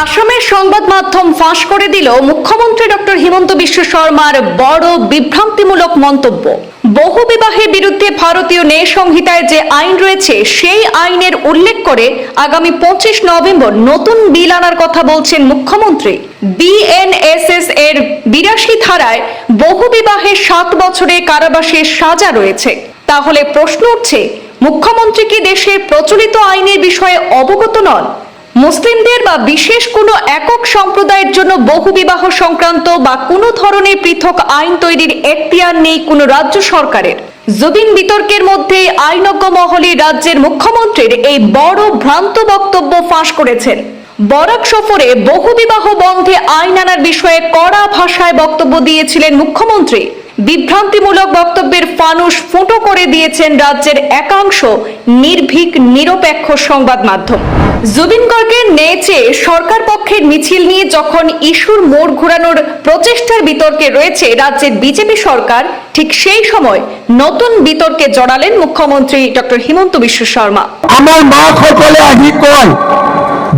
আসামের সংবাদ মাধ্যম ফাঁস করে দিল মুখ্যমন্ত্রী ডক্টর হিমন্ত বিশ্ব শর্মার বড় বিভ্রান্তিমূলক মন্তব্য। বহু বিবাহের বিরুদ্ধে ভারতীয় ন্যায় সংহিতায় যে আইন রয়েছে, সেই আইনের উল্লেখ করে আগামী পঁচিশ নভেম্বর নতুন বিল আনার কথা বলছেন মুখ্যমন্ত্রী। বিএনএসএস এর বিরাশি ধারায় বহু বিবাহের সাত বছরে কারাবাসের সাজা রয়েছে। তাহলে প্রশ্ন উঠছে, মুখ্যমন্ত্রী কি দেশের প্রচলিত আইনের বিষয়ে অবগত নন? মুসলিমদের বা বিশেষ কোনো একক সম্প্রদায়ের জন্য বহু বিবাহ সংক্রান্ত বা কোনো ধরনের পৃথক আইন তৈরির এখতিয়ার নেই কোনো রাজ্য সরকারের। জুবিন বিতর্কের মধ্যে আইনজ্ঞ মহলে রাজ্যের মুখ্যমন্ত্রীর এই বড় ভ্রান্ত বক্তব্য ফাঁস করেছেন। বরাক সফরে বহুবিবাহ বন্ধে আইন আনার বিষয়ে কড়া ভাষায় বক্তব্য দিয়েছিলেন মুখ্যমন্ত্রী। বিভ্রান্তিমূলক বক্তব্যের ফানুস ফুটো করে দিয়েছেন রাজ্যের একাংশ নির্ভীক, নিরপেক্ষ সংবাদ মাধ্যম। জুবিন গর্গের নেচে সরকার পক্ষের মিছিল নিয়ে যখন ইস্যুর মোড় ঘোরানোর প্রচেষ্টার বিতর্কে রয়েছে রাজ্যের বিজেপি সরকার, ঠিক সেই সময় নতুন বিতর্কে জড়ালেন মুখ্যমন্ত্রী ডক্টর হিমন্ত বিশ্ব শর্মা। আমাৰ মাকসকলে আহি কয়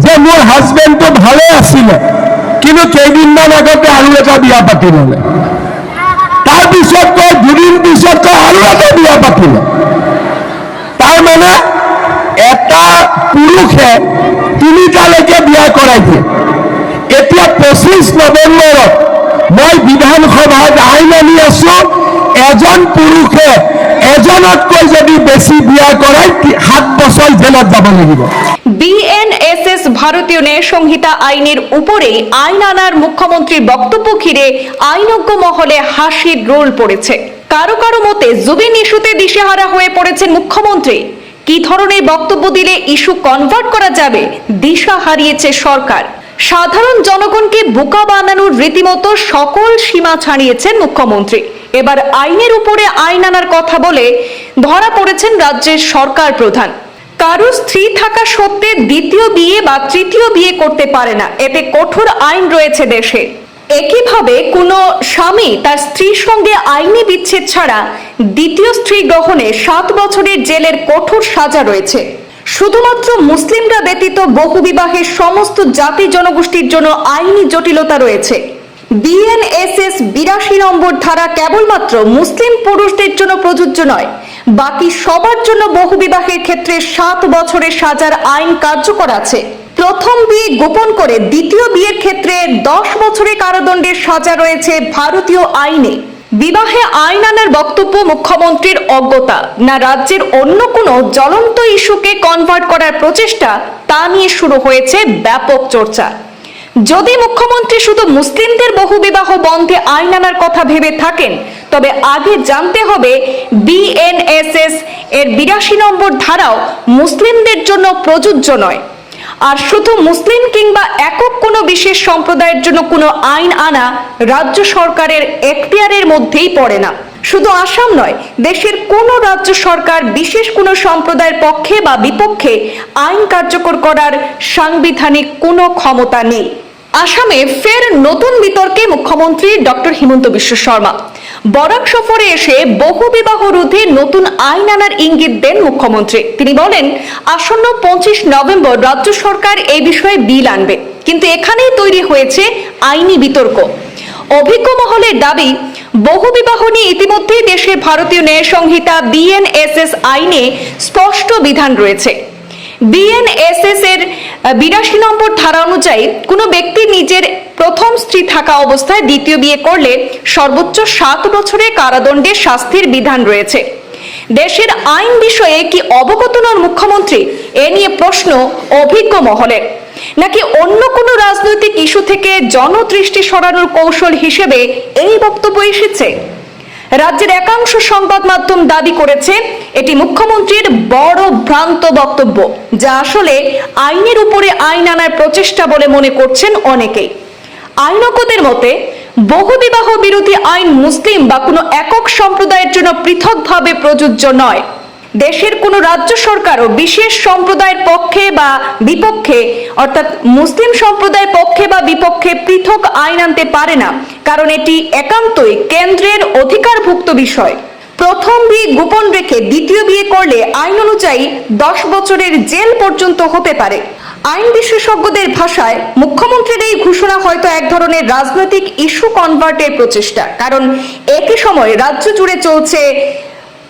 যে মোৰ হাজবেণ্ডটো ভালে আছিলে, কিন্তু কেইদিনমান আগতে আৰু এটা বিয়া পাতি ল'লে তাৰপিছত কয় দুদিন কয় আৰু এটা বিয়া পাতিলে। তাৰমানে এটা তিনিটালৈকে বিয়া এতিয়া মই আইন আনি আছো, এজন এজনতকৈ যদি বেছি বিয়া তি- সাত বছৰ জেলত যাব লাগিব। বিএনএসএস ভারতীয় ন্যায় সংহিতা আইনের উপরেই আইন আনার মুখ্যমন্ত্রীর বক্তব্য ঘিরে আইনজ্ঞ মহলে হাসির রোল পড়েছে। কারও কারও মতে জুবিন ইস্যুতে দিশেহারা হয়ে পড়েছেন মুখ্যমন্ত্রী। কি ধরনের বক্তব্য দিলে ইস্যু কনভার্ট করা যাবে? দিশা হারিয়েছে সরকার। সাধারণ জনগণকে বোকা বানানোর রীতিমতো সকল সীমা ছাড়িয়েছেন মুখ্যমন্ত্রী। এবার আইনের উপরে আইন আনার কথা বলে ধরা পড়েছেন রাজ্যের সরকার প্রধান। কারও স্ত্রী থাকা সত্ত্বে দ্বিতীয় বিয়ে বা তৃতীয় বিয়ে করতে পারে না। এতে কঠোর আইন রয়েছে দেশে। একইভাবে কোনো স্বামী তার স্ত্রীর সঙ্গে আইনি বিচ্ছেদ ছাড়া দ্বিতীয় স্ত্রী গ্রহণে সাত বছরের জেলের কঠোর সাজা রয়েছে। শুধুমাত্র মুসলিমরা ব্যতীত বহু বিবাহের সমস্ত জাতি জনগোষ্ঠীর জন্য আইনি জটিলতা রয়েছে। বিএনএসএস বিরাশি নম্বর ধারা কেবলমাত্র মুসলিম পুরুষদের জন্য প্রযোজ্য নয়, বাকি সবার জন্য বহু বিবাহের ক্ষেত্রে সাত বছরের সাজার আইন কার্যকর আছে। প্রথম বিয়ে গোপন করে দ্বিতীয় বিয়ের ক্ষেত্রে দশ বছরের কারাদণ্ডের সাজা রয়েছে ভারতীয় আইনে। বিবাহে আইন আনার বক্তব্য মুখ্যমন্ত্রীর অজ্ঞতা। না রাজ্যের অন্য কোনো জ্বলন্ত ইস্যুকে কনভার্ট করার প্রচেষ্টা তা নিয়ে শুরু হয়েছে ব্যাপক চর্চা। যদি মুখ্যমন্ত্রী শুধু মুসলিমদের বহু বিবাহ বন্ধে আইন আনার কথা ভেবে থাকেন, তবে আগে জানতে হবে বিএনএসএস এর বিরাশি নম্বর ধারাও মুসলিমদের জন্য প্রযোজ্য নয়। আর শুধু মুসলিম কিংবা একক কোনো বিশেষ সম্প্রদায়ের জন্য কোনো আইন আনা রাজ্য সরকারের এখতিয়ারের মধ্যেই পড়ে না। শুধু আসাম নয়, দেশের কোনো রাজ্য সরকার বিশেষ কোনো সম্প্রদায়ের পক্ষে বা বিপক্ষে আইন কার্যকর করার সাংবিধানিক কোনো ক্ষমতা নেই। আসামে ফের নতুন বিতর্কে মুখ্যমন্ত্রী ডক্টর হিমন্ত বিশ্ব শর্মা। বরাক সফরে এসে বহু বিবাহ রোধে নতুন আইন আনার ইঙ্গিত দেন মুখ্যমন্ত্রী। তিনি বলেন, আসন্ন পঁচিশ নভেম্বর রাজ্য সরকার এই বিষয়ে বিল আনবে, কিন্তু এখানেই তৈরি হয়েছে আইনি বিতর্ক। অভিজ্ঞ মহলের দাবি, বহু বিবাহ নিয়ে ইতিমধ্যেই দেশের ভারতীয় ন্যায় সংহিতা বিএনএসএস আইনে স্পষ্ট বিধান রয়েছে। বিএনএসএস এর বিরাশি নম্বর ধারা অনুযায়ী কোনো ব্যক্তি নিজের প্রথম স্ত্রী থাকা অবস্থায় দ্বিতীয় বিয়ে করলে সর্বোচ্চ সাত বছরের কারাদণ্ডের শাস্তির বিধান রয়েছে। দেশের আইন বিষয়ে কি অবগত নন মুখ্যমন্ত্রী? এ নিয়ে প্রশ্ন অভিজ্ঞ মহলের। নাকি অন্য কোনো রাজনৈতিক ইস্যু থেকে জনদৃষ্টি সরানোর কৌশল হিসেবে এই বক্তব্য এসেছে? রাজ্যের একাংশ সংবাদ মাধ্যম দাবি করেছে, এটি মুখ্যমন্ত্রীর বড় ভ্রান্ত বক্তব্য, যা আসলে আইনের উপরে আইন আনার প্রচেষ্টা বলে মনে করছেন অনেকেই। আইনজ্ঞদের মতে, বহুবিবাহ বিরোধী আইন মুসলিম বা কোনো একক সম্প্রদায়ের জন্য পৃথকভাবে প্রযোজ্য নয়। দেশের কোনো রাজ্য সরকারও বিশেষ সম্প্রদায়ের পক্ষে বা বিপক্ষে, অর্থাৎ মুসলিম সম্প্রদায়ের পক্ষে বা বিপক্ষে পৃথক আইন আনতে পারে না, কারণ এটি একান্তই কেন্দ্রের অধিকারভুক্ত বিষয়। প্রথম বিয়ে গোপন রেখে দ্বিতীয় বিয়ে করলে আইন অনুযায়ী দশ বছরের জেল পর্যন্ত হতে পারে। আইন বিশেষজ্ঞদের ভাষায় মুখ্যমন্ত্রীর এই ঘোষণা হয়তো এক ধরনের রাজনৈতিক ইস্যু কনভার্টের প্রচেষ্টা, কারণ একই সময় রাজ্য জুড়ে চলছে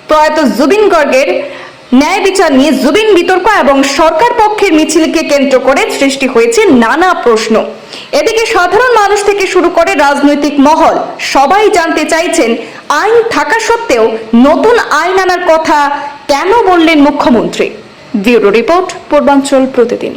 প্রয়াত জুবিন গর্গের ন্যায় বিচার নিয়ে জুবিন বিতর্ক এবং সরকার পক্ষের মিছিলকে কেন্দ্র করে সৃষ্টি হয়েছে নানা প্রশ্ন। এদিকে সাধারণ মানুষ থেকে শুরু করে রাজনৈতিক মহল সবাই জানতে চাইছেন, আইন থাকা সত্ত্বেও নতুন আইন আনার কথা কেন বললেন মুখ্যমন্ত্রী? ব্যুরো রিপোর্ট, পূর্বাঞ্চল প্রতিদিন।